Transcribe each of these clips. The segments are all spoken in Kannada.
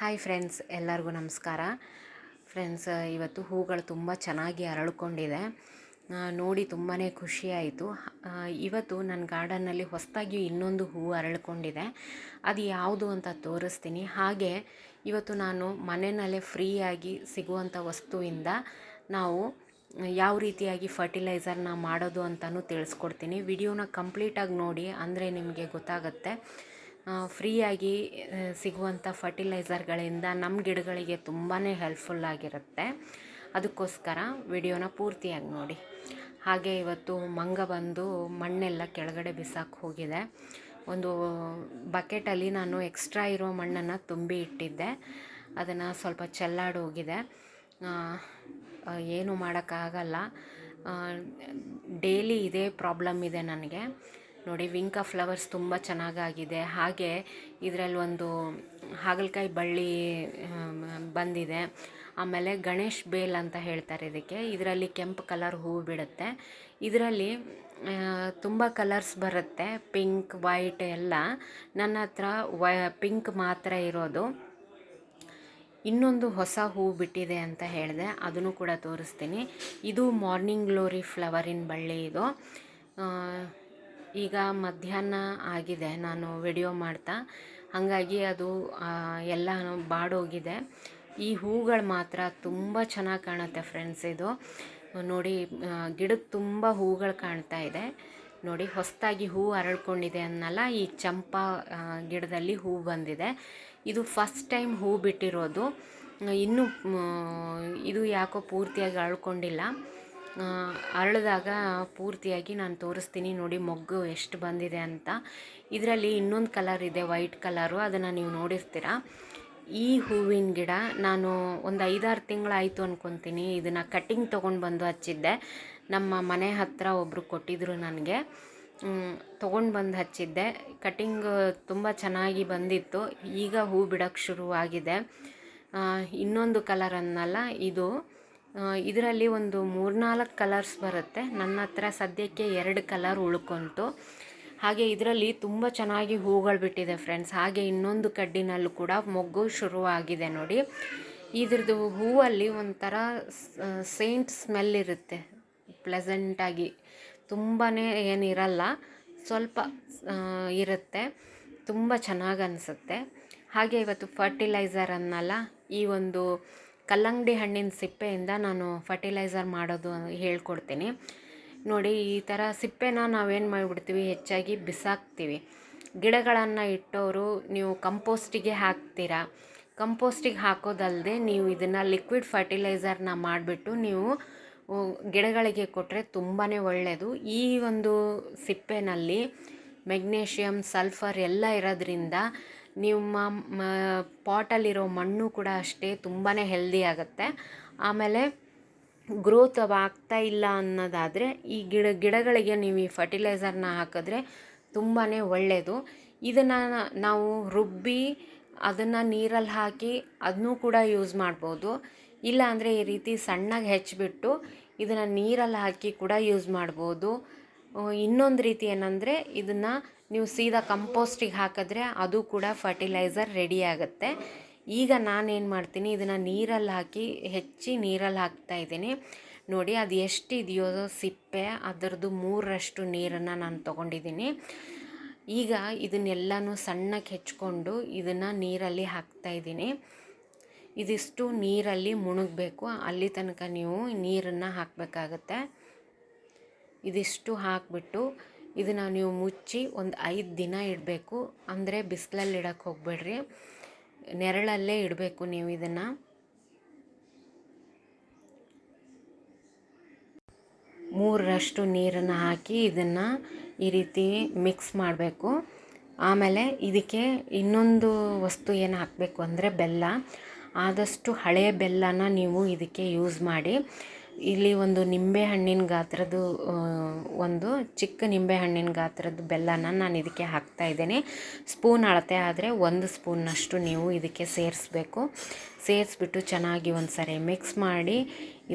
ಹಾಯ್ ಫ್ರೆಂಡ್ಸ್, ಎಲ್ಲರಿಗೂ ನಮಸ್ಕಾರ. ಫ್ರೆಂಡ್ಸ್, ಇವತ್ತು ಹೂಗಳು ತುಂಬ ಚೆನ್ನಾಗಿ ಅರಳ್ಕೊಂಡಿದೆ. ನೋಡಿ ತುಂಬಾ ಖುಷಿಯಾಯಿತು. ಇವತ್ತು ನನ್ನ ಗಾರ್ಡನ್ನಲ್ಲಿ ಹೊಸದಾಗಿ ಇನ್ನೊಂದು ಹೂವು ಅರಳ್ಕೊಂಡಿದೆ. ಅದು ಯಾವುದು ಅಂತ ತೋರಿಸ್ತೀನಿ. ಹಾಗೆ ಇವತ್ತು ನಾನು ಮನೆಯಲ್ಲೇ ಫ್ರೀಯಾಗಿ ಸಿಗುವಂಥ ವಸ್ತುವಿಂದ ನಾವು ಯಾವ ರೀತಿಯಾಗಿ ಫರ್ಟಿಲೈಸರ್ನ ಮಾಡೋದು ಅಂತಲೂ ತಿಳಿಸ್ಕೊಡ್ತೀನಿ. ವಿಡಿಯೋನ ಕಂಪ್ಲೀಟಾಗಿ ನೋಡಿ, ಅಂದರೆ ನಿಮಗೆ ಗೊತ್ತಾಗುತ್ತೆ. ಫ್ರೀಯಾಗಿ ಸಿಗುವಂಥ ಫರ್ಟಿಲೈಸರ್ಗಳಿಂದ ನಮ್ಮ ಗಿಡಗಳಿಗೆ ತುಂಬಾ ಹೆಲ್ಪ್ಫುಲ್ ಆಗಿರುತ್ತೆ. ಅದಕ್ಕೋಸ್ಕರ ವಿಡಿಯೋನ ಪೂರ್ತಿಯಾಗಿ ನೋಡಿ. ಹಾಗೆ ಇವತ್ತು ಮಂಗ ಬಂದು ಮಣ್ಣೆಲ್ಲ ಕೆಳಗಡೆ ಬಿಸಾಕಿ ಹೋಗಿದೆ. ಒಂದು ಬಕೆಟಲ್ಲಿ ನಾನು ಎಕ್ಸ್ಟ್ರಾ ಇರೋ ಮಣ್ಣನ್ನು ತುಂಬಿ ಇಟ್ಟಿದ್ದೆ. ಅದನ್ನು ಸ್ವಲ್ಪ ಚೆಲ್ಲಾಡಿ ಹೋಗಿದೆ. ಆ, ಆ, ಏನು ಮಾಡೋಕ್ಕಾಗಲ್ಲ. ಡೈಲಿ ಇದೇ ಪ್ರಾಬ್ಲಮ್ ಇದೆ ನನಗೆ. ನೋಡಿ ವಿಂಕ ಫ್ಲವರ್ಸ್ ತುಂಬ ಚೆನ್ನಾಗಾಗಿದೆ. ಹಾಗೆ ಇದರಲ್ಲಿ ಒಂದು ಹಾಗಲಕಾಯಿ ಬಳ್ಳಿ ಬಂದಿದೆ. ಆಮೇಲೆ ಗಣೇಶ್ ಬೇಲ್ ಅಂತ ಹೇಳ್ತಾರೆ ಇದಕ್ಕೆ. ಇದರಲ್ಲಿ ಕೆಂಪು ಕಲರ್ ಹೂವು ಬಿಡುತ್ತೆ. ಇದರಲ್ಲಿ ತುಂಬ ಕಲರ್ಸ್ ಬರುತ್ತೆ. ಪಿಂಕ್, ವೈಟ್ ಎಲ್ಲ. ನನ್ನ ಹತ್ರ ವೈ, ಪಿಂಕ್ ಮಾತ್ರ ಇರೋದು. ಇನ್ನೊಂದು ಹೊಸ ಹೂವು ಬಿಟ್ಟಿದೆ ಅಂತ ಹೇಳಿದೆ. ಅದನ್ನು ಕೂಡ ತೋರಿಸ್ತೀನಿ. ಇದು ಮಾರ್ನಿಂಗ್ ಗ್ಲೋರಿ ಫ್ಲವರಿನ ಬಳ್ಳಿ ಇದು. ಈಗ ಮಧ್ಯಾಹ್ನ ಆಗಿದೆ, ನಾನು ವಿಡಿಯೋ ಮಾಡ್ತಾ. ಹಾಗಾಗಿ ಅದು ಎಲ್ಲ ಬಾಡೋಗಿದೆ. ಈ ಹೂಗಳು ಮಾತ್ರ ತುಂಬ ಚೆನ್ನಾಗಿ ಕಾಣುತ್ತೆ ಫ್ರೆಂಡ್ಸ್ ಇದು. ನೋಡಿ ಗಿಡಕ್ಕೆ ತುಂಬ ಹೂಗಳು ಕಾಣ್ತಾ ಇದೆ. ನೋಡಿ ಹೊಸದಾಗಿ ಹೂ ಅರಳ್ಕೊಂಡಿದೆ ಅನ್ನಲ್ಲ ಈ ಚಂಪಾ ಗಿಡದಲ್ಲಿ ಹೂ ಬಂದಿದೆ. ಇದು ಫಸ್ಟ್ ಟೈಮ್ ಹೂ ಬಿಟ್ಟಿರೋದು. ಇನ್ನೂ ಇದು ಯಾಕೋ ಪೂರ್ತಿಯಾಗಿ ಅರಳ್ಕೊಂಡಿಲ್ಲ ಅರಳಿದಾಗ ಪೂರ್ತಿಯಾಗಿ ನಾನು ತೋರಿಸ್ತೀನಿ ನೋಡಿ ಮೊಗ್ಗು ಎಷ್ಟು ಬಂದಿದೆ ಅಂತ. ಇದರಲ್ಲಿ ಇನ್ನೊಂದು ಕಲರ್ ಇದೆ ವೈಟ್ ಕಲರು ಅದನ್ನು ನೀವು ನೋಡಿರ್ತೀರ. ಈ ಹೂವಿನ ಗಿಡ ನಾನು ಒಂದು ಐದಾರು ತಿಂಗಳಾಯಿತು ಅಂದ್ಕೊತೀನಿ ಇದನ್ನು ಕಟ್ಟಿಂಗ್ ತೊಗೊಂಡು ಬಂದು ಹಚ್ಚಿದ್ದೆ. ನಮ್ಮ ಮನೆ ಹತ್ತಿರ ಒಬ್ಬರು ಕೊಟ್ಟಿದ್ದರು ನನಗೆ. ತೊಗೊಂಡು ಬಂದು ಹಚ್ಚಿದ್ದೆ. ಕಟ್ಟಿಂಗ್ ತುಂಬ ಚೆನ್ನಾಗಿ ಬಂದಿತ್ತು. ಈಗ ಹೂ ಬಿಡೋಕ್ಕೆ ಶುರುವಾಗಿದೆ. ಇನ್ನೊಂದು ಕಲರ್ ಅನ್ನಲ್ಲ, ಇದು. ಇದರಲ್ಲಿ ಒಂದು ಮೂರ್ನಾಲ್ಕು ಕಲರ್ಸ್ ಬರುತ್ತೆ. ನನ್ನ ಹತ್ರ ಸದ್ಯಕ್ಕೆ ಎರಡು ಕಲರ್ ಉಳ್ಕೊಂತು. ಹಾಗೆ ಇದರಲ್ಲಿ ತುಂಬ ಚೆನ್ನಾಗಿ ಹೂಗಳು ಬಿಟ್ಟಿದೆ ಫ್ರೆಂಡ್ಸ್. ಹಾಗೆ ಇನ್ನೊಂದು ಕಡ್ಡಿನಲ್ಲೂ ಕೂಡ ಮೊಗ್ಗು ಶುರುವಾಗಿದೆ ನೋಡಿ. ಇದ್ರದ್ದು ಹೂವಲ್ಲಿ ಒಂಥರ ಸೇಂಟ್ ಸ್ಮೆಲ್ ಇರುತ್ತೆ. ಪ್ಲೆಸೆಂಟಾಗಿ ತುಂಬಾ ಏನಿರಲ್ಲ ಸ್ವಲ್ಪ ಇರುತ್ತೆ. ತುಂಬ ಚೆನ್ನಾಗಿ ಅನಿಸುತ್ತೆ. ಹಾಗೆ ಇವತ್ತು ಫರ್ಟಿಲೈಸರ್ ಅನ್ನಲ್ಲ ಈ ಒಂದು ಕಲ್ಲಂಗಡಿ ಹಣ್ಣಿನ ಸಿಪ್ಪೆಯಿಂದ ನಾನು ಫರ್ಟಿಲೈಸರ್ ಮಾಡೋದು ಹೇಳ್ಕೊಡ್ತೀನಿ. ನೋಡಿ, ಈ ಥರ ಸಿಪ್ಪೆನ ನಾವೇನು ಮಾಡಿಬಿಡ್ತೀವಿ? ಹೆಚ್ಚಾಗಿ ಬಿಸಾಕ್ತೀವಿ. ಗಿಡಗಳನ್ನು ಇಟ್ಟವರು ನೀವು ಕಂಪೋಸ್ಟಿಗೆ ಹಾಕ್ತೀರಾ? ಕಂಪೋಸ್ಟಿಗೆ ಹಾಕೋದಲ್ಲದೆ ನೀವು ಇದನ್ನು ಲಿಕ್ವಿಡ್ ಫರ್ಟಿಲೈಸರ್ನ ಮಾಡಿಬಿಟ್ಟು ನೀವು ಗಿಡಗಳಿಗೆ ಕೊಟ್ಟರೆ ತುಂಬಾ ಒಳ್ಳೆಯದು ಈ ಒಂದು ಸಿಪ್ಪೆನಲ್ಲಿ ಮೆಗ್ನೇಷಿಯಮ್ ಸಲ್ಫರ್ ಎಲ್ಲ ಇರೋದ್ರಿಂದ ನಿಮ್ಮ ಪಾಟಲ್ಲಿರೋ ಮಣ್ಣು ಕೂಡ ಅಷ್ಟೇ ತುಂಬಾ ಹೆಲ್ದಿ ಆಗುತ್ತೆ. ಆಮೇಲೆ ಗ್ರೋತ್ ಆಗ್ತಾ ಇಲ್ಲ ಅನ್ನೋದಾದರೆ ಈ ಗಿಡ, ಗಿಡಗಳಿಗೆ ನೀವು ಈ ಫರ್ಟಿಲೈಸರ್ನ ಹಾಕಿದ್ರೆ ತುಂಬಾ ಒಳ್ಳೆಯದು ಇದನ್ನು ನಾವು ರುಬ್ಬಿ ಅದನ್ನು ನೀರಲ್ಲಿ ಹಾಕಿ ಅದನ್ನೂ ಕೂಡ ಯೂಸ್ ಮಾಡ್ಬೋದು. ಇಲ್ಲ ಅಂದರೆ ಈ ರೀತಿ ಸಣ್ಣಗೆ ಹೆಚ್ಚಿಬಿಟ್ಟು ಇದನ್ನು ನೀರಲ್ಲಿ ಹಾಕಿ ಕೂಡ ಯೂಸ್ ಮಾಡ್ಬೋದು. ಇನ್ನೊಂದು ರೀತಿ ಏನಂದರೆ ಇದನ್ನು ನೀವು ಸೀದಾ ಕಂಪೋಸ್ಟಿಗೆ ಹಾಕಿದ್ರೆ ಅದು ಕೂಡ ಫರ್ಟಿಲೈಸರ್ ರೆಡಿ ಆಗುತ್ತೆ. ಈಗ ನಾನೇನು ಮಾಡ್ತೀನಿ, ಇದನ್ನು ನೀರಲ್ಲಿ ಹಾಕಿ, ಹೆಚ್ಚಿ ನೀರಲ್ಲಿ ಹಾಕ್ತಾ ಇದ್ದೀನಿ. ನೋಡಿ, ಅದು ಎಷ್ಟಿದೆಯೋ ಸಿಪ್ಪೆ, ಅದರದ್ದು ಮೂರರಷ್ಟು ನೀರನ್ನು ನಾನು ತೊಗೊಂಡಿದ್ದೀನಿ. ಈಗ ಇದನ್ನೆಲ್ಲನೂ ಸಣ್ಣಕ್ಕೆ ಹೆಚ್ಕೊಂಡು ಇದನ್ನು ನೀರಲ್ಲಿ ಹಾಕ್ತಾ ಇದ್ದೀನಿ. ಇದಿಷ್ಟು ನೀರಲ್ಲಿ ಮುಳುಗಬೇಕು ಅಲ್ಲಿ ತನಕ ನೀವು ನೀರನ್ನು ಹಾಕಬೇಕಾಗತ್ತೆ. ಇದಿಷ್ಟು ಹಾಕಿಬಿಟ್ಟು ಇದನ್ನು ನೀವು ಮುಚ್ಚಿ ಒಂದು ಐದು ದಿನ ಇಡಬೇಕು. ಅಂದರೆ ಬಿಸಿಲಲ್ಲಿ ಇಡೋಕ್ಕೆ ಹೋಗಬೇಡ್ರಿ. ನೆರಳಲ್ಲೇ ಇಡಬೇಕು ನೀವು ಇದನ್ನು. ಮೂರರಷ್ಟು ನೀರನ್ನು ಹಾಕಿ ಇದನ್ನು ಈ ರೀತಿ ಮಿಕ್ಸ್ ಮಾಡಬೇಕು. ಆಮೇಲೆ ಇದಕ್ಕೆ ಇನ್ನೊಂದು ವಸ್ತು ಏನು ಹಾಕಬೇಕು ಅಂದರೆ ಬೆಲ್ಲ. ಆದಷ್ಟು ಹಳೆಯ ಬೆಲ್ಲನ ನೀವು ಇದಕ್ಕೆ ಯೂಸ್ ಮಾಡಿ. ಇಲ್ಲಿ ಒಂದು ನಿಂಬೆ ಹಣ್ಣಿನ ಗಾತ್ರದ್ದು ಒಂದು ಚಿಕ್ಕ ನಿಂಬೆ ಹಣ್ಣಿನ ಗಾತ್ರದ್ದು ಬೆಲ್ಲನ ನಾನು ಇದಕ್ಕೆ ಹಾಕ್ತಾ ಇದ್ದೇನೆ. ಸ್ಪೂನ್ ಅಳತೆ ಆದರೆ ಒಂದು ಸ್ಪೂನ್ನಷ್ಟು ನೀವು ಇದಕ್ಕೆ ಸೇರಿಸ್ಬೇಕು. ಸೇರಿಸ್ಬಿಟ್ಟು ಚೆನ್ನಾಗಿ ಒಂದು ಸರಿ ಮಿಕ್ಸ್ ಮಾಡಿ,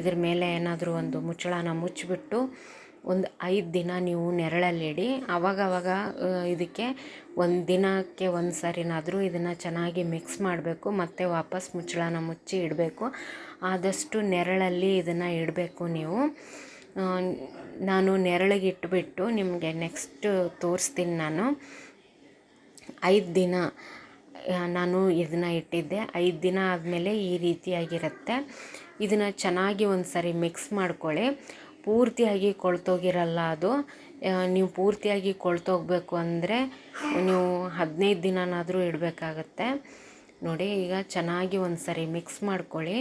ಇದ್ರ ಮೇಲೆ ಏನಾದರೂ ಒಂದು ಮುಚ್ಚಳನ ಮುಚ್ಚಿಬಿಟ್ಟು ಒಂದು ಐದು ದಿನ ನೀವು ನೆರಳಲ್ಲಿಡಿ. ಅವಾಗವಾಗ ಇದಕ್ಕೆ ಒಂದು ದಿನಕ್ಕೆ ಒಂದು ಸರಿನಾದರೂ ಇದನ್ನು ಚೆನ್ನಾಗಿ ಮಿಕ್ಸ್ ಮಾಡಬೇಕು, ಮತ್ತು ವಾಪಸ್ ಮುಚ್ಚಳನ ಮುಚ್ಚಿ ಇಡಬೇಕು. ಆದಷ್ಟು ನೆರಳಲ್ಲಿ ಇದನ್ನು ಇಡಬೇಕು ನೀವು. ನಾನು ನೆರಳಿಗೆ ಇಟ್ಬಿಟ್ಟು ನಿಮಗೆ ನೆಕ್ಸ್ಟ್ ತೋರಿಸ್ತೀನಿ ನಾನು. ಐದು ದಿನ ನಾನು ಇದನ್ನು ಇಟ್ಟಿದ್ದೆ. ಐದು ದಿನ ಆದಮೇಲೆ ಈ ರೀತಿಯಾಗಿರುತ್ತೆ. ಇದನ್ನು ಚೆನ್ನಾಗಿ ಒಂದು ಸರಿ ಮಿಕ್ಸ್ ಮಾಡ್ಕೊಳ್ಳಿ. ಪೂರ್ತಿಯಾಗಿ ಕೊಳ್ತೋಗಿರಲ್ಲ ಅದು. ನೀವು ಪೂರ್ತಿಯಾಗಿ ಕೊಳ್ತೋಗ್ಬೇಕು ಅಂದರೆ ನೀವು ಹದಿನೈದು ದಿನನಾದರೂ ಇಡಬೇಕಾಗತ್ತೆ. ನೋಡಿ, ಈಗ ಚೆನ್ನಾಗಿ ಒಂದು ಸರಿ ಮಿಕ್ಸ್ ಮಾಡ್ಕೊಳ್ಳಿ.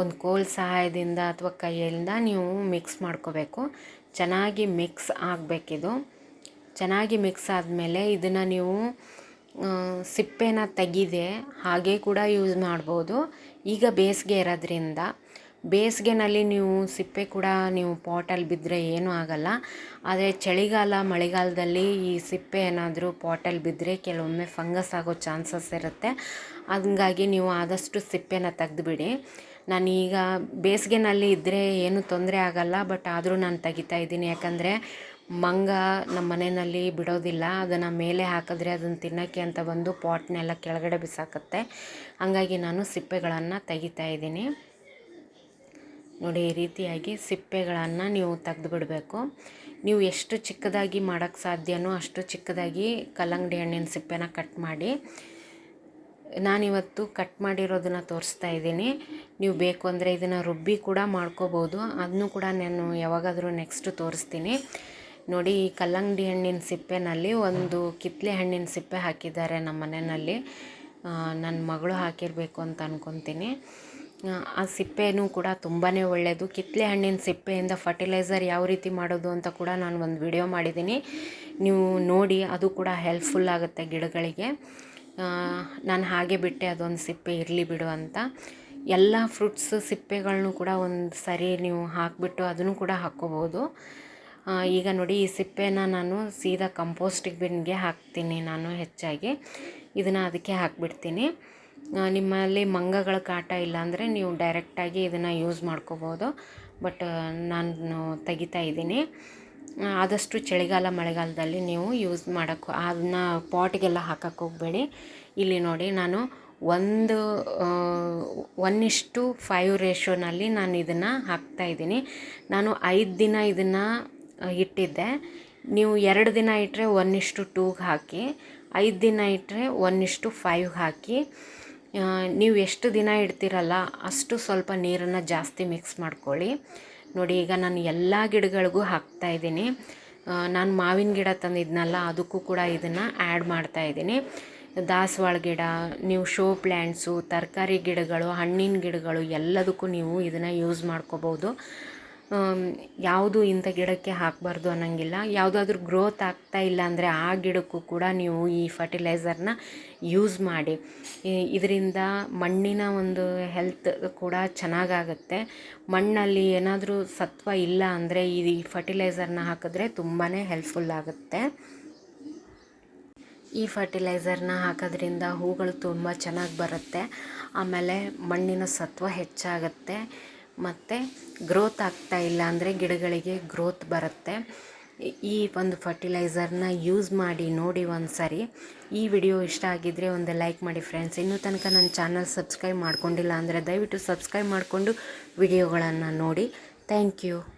ಒಂದು ಕೋಲ್ ಸಹಾಯದಿಂದ ಅಥವಾ ಕೈಯಿಂದ ನೀವು ಮಿಕ್ಸ್ ಮಾಡ್ಕೋಬೇಕು. ಚೆನ್ನಾಗಿ ಮಿಕ್ಸ್ ಆಗಬೇಕಿದು. ಚೆನ್ನಾಗಿ ಮಿಕ್ಸ್ ಆದಮೇಲೆ ಇದನ್ನು ನೀವು ಸಿಪ್ಪೆನ ತೆಗಿದೆ ಹಾಗೆ ಕೂಡ ಯೂಸ್ ಮಾಡ್ಬೋದು. ಈಗ ಬೇಸಿಗೆ ಇರೋದ್ರಿಂದ ಬೇಸಿಗೆನಲ್ಲಿ ನೀವು ಸಿಪ್ಪೆ ಕೂಡ ನೀವು ಪಾಟಲ್ಲಿ ಬಿದ್ದರೆ ಏನೂ ಆಗಲ್ಲ. ಆದರೆ ಚಳಿಗಾಲ, ಮಳೆಗಾಲದಲ್ಲಿ ಈ ಸಿಪ್ಪೆ ಏನಾದರೂ ಪಾಟಲ್ಲಿ ಬಿದ್ದರೆ ಕೆಲವೊಮ್ಮೆ ಫಂಗಸ್ ಆಗೋ ಚಾನ್ಸಸ್ ಇರುತ್ತೆ. ಹಂಗಾಗಿ ನೀವು ಆದಷ್ಟು ಸಿಪ್ಪೆನ ತೆಗೆದುಬಿಡಿ. ನಾನೀಗ ಬೇಸಿಗೆನಲ್ಲಿ ಇದ್ದರೆ ಏನೂ ತೊಂದರೆ ಆಗಲ್ಲ, ಬಟ್ ಆದರೂ ನಾನು ತೆಗಿತಾ ಇದ್ದೀನಿ. ಯಾಕಂದರೆ ಮಂಗ ನಮ್ಮ ಮನೆಯಲ್ಲಿ ಬಿಡೋದಿಲ್ಲ. ಅದನ್ನು ಮೇಲೆ ಹಾಕಿದ್ರೆ ಅದನ್ನು ತಿನ್ನೋಕ್ಕೆ ಅಂತ ಬಂದು ಪಾಟ್ನೆಲ್ಲ ಕೆಳಗಡೆ ಬಿಸಾಕತ್ತೆ. ಹಂಗಾಗಿ ನಾನು ಸಿಪ್ಪೆಗಳನ್ನು ತೆಗಿತಾ ಇದ್ದೀನಿ. ನೋಡಿ, ಈ ರೀತಿಯಾಗಿ ಸಿಪ್ಪೆಗಳನ್ನು ನೀವು ತೆಗೆದು ಬಿಡಬೇಕು. ನೀವು ಎಷ್ಟು ಚಿಕ್ಕದಾಗಿ ಮಾಡೋಕ್ಕೆ ಸಾಧ್ಯನೋ ಅಷ್ಟು ಚಿಕ್ಕದಾಗಿ ಕಲ್ಲಂಗಡಿ ಹಣ್ಣಿನ ಸಿಪ್ಪೆನ ಕಟ್ ಮಾಡಿ. ನಾನಿವತ್ತು ಕಟ್ ಮಾಡಿರೋದನ್ನು ತೋರಿಸ್ತಾ ಇದ್ದೀನಿ. ನೀವು ಬೇಕು ಅಂದರೆ ಇದನ್ನು ರುಬ್ಬಿ ಕೂಡ ಮಾಡ್ಕೋಬೋದು. ಅದನ್ನು ಕೂಡ ನಾನು ಯಾವಾಗಾದರೂ ನೆಕ್ಸ್ಟ್ ತೋರಿಸ್ತೀನಿ. ನೋಡಿ, ಈ ಕಲ್ಲಂಗಡಿ ಹಣ್ಣಿನ ಸಿಪ್ಪೆನಲ್ಲಿ ಒಂದು ಕಿತ್ತಲೆ ಹಣ್ಣಿನ ಸಿಪ್ಪೆ ಹಾಕಿದ್ದಾರೆ ನಮ್ಮ ಮನೆಯಲ್ಲಿ. ನನ್ನ ಮಗಳು ಹಾಕಿರಬೇಕು ಅಂತ ಅಂದ್ಕೊತೀನಿ ಆ ಸಿಪ್ಪೆನೂ ಕೂಡ ತುಂಬಾ ಒಳ್ಳೆಯದು ಕಿತ್ತಲೆ ಹಣ್ಣಿನ ಸಿಪ್ಪೆಯಿಂದ ಫರ್ಟಿಲೈಸರ್ ಯಾವ ರೀತಿ ಮಾಡೋದು ಅಂತ ಕೂಡ ನಾನು ಒಂದು ವಿಡಿಯೋ ಮಾಡಿದ್ದೀನಿ ನೀವು ನೋಡಿ, ಅದು ಕೂಡ ಹೆಲ್ಪ್ಫುಲ್ ಆಗುತ್ತೆ ಗಿಡಗಳಿಗೆ. ನಾನು ಹಾಗೆ ಬಿಟ್ಟೆ, ಅದೊಂದು ಸಿಪ್ಪೆ ಇರಲಿ ಬಿಡು ಅಂತ. ಎಲ್ಲ ಫ್ರೂಟ್ಸ್ ಸಿಪ್ಪೆಗಳನ್ನು ಕೂಡ ಒಂದು ಸರಿ ನೀವು ಹಾಕಿಬಿಟ್ಟು ಅದನ್ನು ಕೂಡ ಹಾಕ್ಕೋಬೋದು. ಈಗ ನೋಡಿ, ಈ ಸಿಪ್ಪೆನ ನಾನು ಸೀದಾ ಕಂಪೋಸ್ಟಿಗೆ ಬಿನ್ಗೆ ಹಾಕ್ತೀನಿ ನಾನು ಹೆಚ್ಚಾಗಿ. ಇದನ್ನು ಅದಕ್ಕೆ ಹಾಕ್ಬಿಡ್ತೀನಿ. ನಿಮ್ಮಲ್ಲಿ ಮಂಗಗಳ ಕಾಟ ಇಲ್ಲ ಅಂದರೆ ನೀವು ಡೈರೆಕ್ಟಾಗಿ ಇದನ್ನು ಯೂಸ್ ಮಾಡ್ಕೋಬೋದು. ಬಟ್ ನಾನು ತೆಗಿತಾ ಇದ್ದೀನಿ. ಆದಷ್ಟು ಚಳಿಗಾಲ, ಮಳೆಗಾಲದಲ್ಲಿ ನೀವು ಯೂಸ್ ಮಾಡೋಕ್ಕೆ, ಅದನ್ನ ಪಾಟ್ಗೆಲ್ಲ ಹಾಕಕ್ಕೆ ಹೋಗಬೇಡಿ. ಇಲ್ಲಿ ನೋಡಿ ನಾನು ಒಂದು ಒನ್ ಇಷ್ಟು ಫೈವ್ ರೇಷೋನಲ್ಲಿ ನಾನು ಇದನ್ನು ಹಾಕ್ತಾ ಇದ್ದೀನಿ. ನಾನು ಐದು ದಿನ ಇದನ್ನು ಇಟ್ಟಿದ್ದೆ. ನೀವು ಎರಡು ದಿನ ಇಟ್ಟರೆ ಒನ್ ಇಷ್ಟು ಟೂಗೆ ಹಾಕಿ, ಐದು ದಿನ ಇಟ್ಟರೆ ಒನ್ ಇಷ್ಟು ಫೈವ್ಗೆ ಹಾಕಿ ನೀವು ಎಷ್ಟು ದಿನ ಇಡ್ತೀರಲ್ಲ ಅಷ್ಟು ಸ್ವಲ್ಪ ನೀರನ್ನು ಜಾಸ್ತಿ ಮಿಕ್ಸ್ ಮಾಡ್ಕೊಳ್ಳಿ. ನೋಡಿ, ಈಗ ನಾನು ಎಲ್ಲ ಗಿಡಗಳಿಗೂ ಹಾಕ್ತಾ ಇದ್ದೀನಿ. ನಾನು ಮಾವಿನ ಗಿಡ ತಂದಿದ್ನಲ್ಲ, ಅದಕ್ಕೂ ಕೂಡ ಇದನ್ನು ಆ್ಯಡ್ ಮಾಡ್ತಾ ಇದ್ದೀನಿ. ದಾಸವಾಳ ಗಿಡ, ನೀವು ಶೋ ಪ್ಲ್ಯಾಂಟ್ಸು ತರಕಾರಿ ಗಿಡಗಳು, ಹಣ್ಣಿನ ಗಿಡಗಳು ಎಲ್ಲದಕ್ಕೂ ನೀವು ಇದನ್ನು ಯೂಸ್ ಮಾಡ್ಕೋಬೋದು. ಯಾವುದು ಇಂಥ ಗಿಡಕ್ಕೆ ಹಾಕಬಾರ್ದು ಅನ್ನೋಂಗಿಲ್ಲ. ಯಾವುದಾದ್ರೂ ಗ್ರೋತ್ ಆಗ್ತಾ ಇಲ್ಲ ಅಂದರೆ ಆ ಗಿಡಕ್ಕೂ ಕೂಡ ನೀವು ಈ ಫರ್ಟಿಲೈಸರ್ನ ಯೂಸ್ ಮಾಡಿ. ಇದರಿಂದ ಮಣ್ಣಿನ ಒಂದು ಹೆಲ್ತ್ ಕೂಡ ಚೆನ್ನಾಗಾಗುತ್ತೆ. ಮಣ್ಣಲ್ಲಿ ಏನಾದರೂ ಸತ್ವ ಇಲ್ಲ ಅಂದರೆ ಈ ಫರ್ಟಿಲೈಸರ್ನ ಹಾಕಿದ್ರೆ ತುಂಬಾ ಹೆಲ್ಪ್ಫುಲ್ ಆಗುತ್ತೆ. ಈ ಫರ್ಟಿಲೈಸರ್ನ ಹಾಕೋದ್ರಿಂದ ಹೂಗಳು ತುಂಬ ಚೆನ್ನಾಗಿ ಬರುತ್ತೆ. ಆಮೇಲೆ ಮಣ್ಣಿನ ಸತ್ವ ಹೆಚ್ಚಾಗುತ್ತೆ. ಮತ್ತು ಗ್ರೋತ್ ಆಗ್ತಾ ಇಲ್ಲ ಅಂದರೆ ಗಿಡಗಳಿಗೆ ಗ್ರೋತ್ ಬರುತ್ತೆ. ಈ- ಒಂದು ಫರ್ಟಿಲೈಸರ್ನ ಯೂಸ್ ಮಾಡಿ ನೋಡಿ ಒಂದು ಸರಿ ಈ ವಿಡಿಯೋ ಇಷ್ಟ ಆಗಿದ್ದರೆ ಒಂದು ಲೈಕ್ ಮಾಡಿ ಫ್ರೆಂಡ್ಸ್ ಇನ್ನೂ ತನಕ ನನ್ನ ಚಾನಲ್ ಸಬ್ಸ್ಕ್ರೈಬ್ ಮಾಡ್ಕೊಂಡಿಲ್ಲ ಅಂದರೆ ದಯವಿಟ್ಟು ಸಬ್ಸ್ಕ್ರೈಬ್ ಮಾಡಿಕೊಂಡು ವಿಡಿಯೋಗಳನ್ನು ನೋಡಿ. Thank you